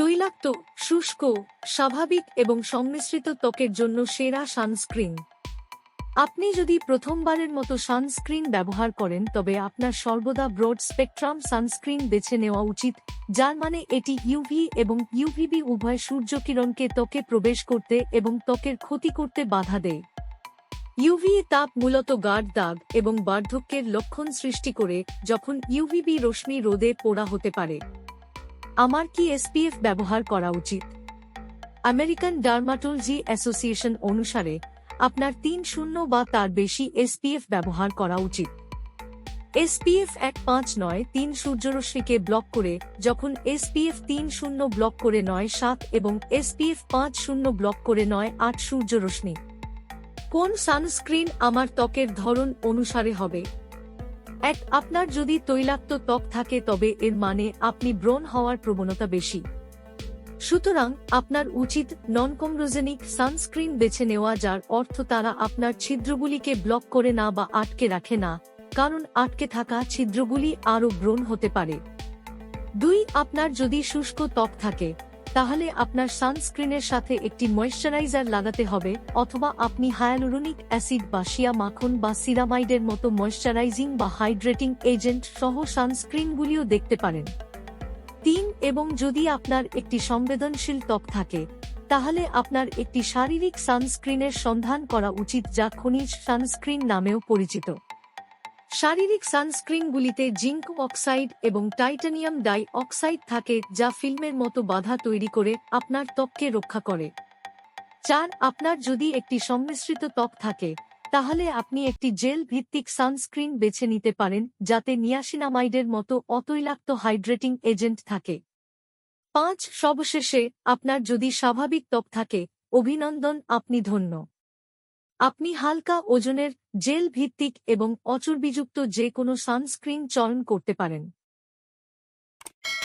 তৈলাক্ত, শুষ্ক, স্বাভাবিক এবং সংমিশ্রিত ত্বকের জন্য সেরা সানস্ক্রিন। আপনি যদি প্রথমবারের মতো সানস্ক্রিন ব্যবহার করেন, তবে আপনার সর্বদা ব্রড স্পেকট্রাম সানস্ক্রিন বেছে নেওয়া উচিত, যার মানে এটি ইউভি এবং ইউভিবি উভয় সূর্যকিরণকে ত্বকে প্রবেশ করতে এবং ত্বকের ক্ষতি করতে বাধা দেয়। ইউভি তাপ মূলত গাঢ় দাগ এবং বার্ধক্যের লক্ষণ সৃষ্টি করে, যখন ইউভিবি রশ্মি রোদে পোড়া হতে পারে। আমার কি এসপিএফ ব্যবহার করা উচিত? আমেরিকান ডার্মাটোলজি অ্যাসোসিয়েশন অনুসারে, আপনার তিন শূন্য বা তার বেশি এসপিএফ ব্যবহার করা উচিত। এসপিএফ এক পাঁচ নয় তিন সূর্যরশ্মিকে ব্লক করে, যখন এসপিএফ তিন শূন্য ব্লক করে নয় সাত এবং এসপিএফ পাঁচ শূন্য ব্লক করে নয় আট সূর্যরশ্মি। কোন সানস্ক্রিন আমার ত্বকের ধরন অনুসারে হবে? এক, আপনার যদি তৈলাক্ত ত্বক থাকে তবে এর মানে আপনি ব্রণ হওয়ার প্রবণতা বেশি। সুতরাং, আপনার উচিত নন কমরোজেনিক সানস্ক্রিন বেছে নেওয়া যার অর্থ তারা আপনার ছিদ্রগুলিকে ব্লক করে না বা আটকে রাখে না, কারণ আটকে থাকা ছিদ্রগুলি আরও ব্রণ হতে পারে। দুই, আপনার যদি শুষ্ক ত্বক থাকে তাহলে আপনার সানস্ক্রিনের সাথে একটি ময়েশ্চারাইজার লাগাতে হবে, অথবা আপনি হায়ালুরোনিক অ্যাসিড বা শিয়া মাখন বা সিরামাইডের মতো ময়েশ্চারাইজিং বা হাইড্রেটিং এজেন্ট সহ সানস্ক্রিনগুলিও দেখতে পারেন। তিন, এবং যদি আপনার একটি সংবেদনশীল ত্বক থাকে, তাহলে আপনার একটি শারীরিক সানস্ক্রিনের সন্ধান করা উচিত যা খনিজ সানস্ক্রিন নামেও পরিচিত। শারীরিক সানস্ক্রিনগুলিতে জিঙ্ক অক্সাইড এবং টাইটানিয়াম ডাই অক্সাইড থাকে, যা ফিল্মের মতো বাধা তৈরি করে আপনার ত্বককে রক্ষা করে। চার, আপনার যদি একটি সংমিশ্রিত ত্বক থাকে, তাহলে আপনি একটি জেল ভিত্তিক সানস্ক্রিন বেছে নিতে পারেন, যাতে নিয়াসিনামাইডের মতো অতৈলাক্ত হাইড্রেটিং এজেন্ট থাকে। পাঁচ, সবশেষে আপনার যদি স্বাভাবিক ত্বক থাকে, অভিনন্দন, আপনি ধন্য। আপনি হালকা ওজনের জেল ভিত্তিক এবং অচর্বিযুক্ত যে কোনো সানস্ক্রিন চয়ন করতে পারেন।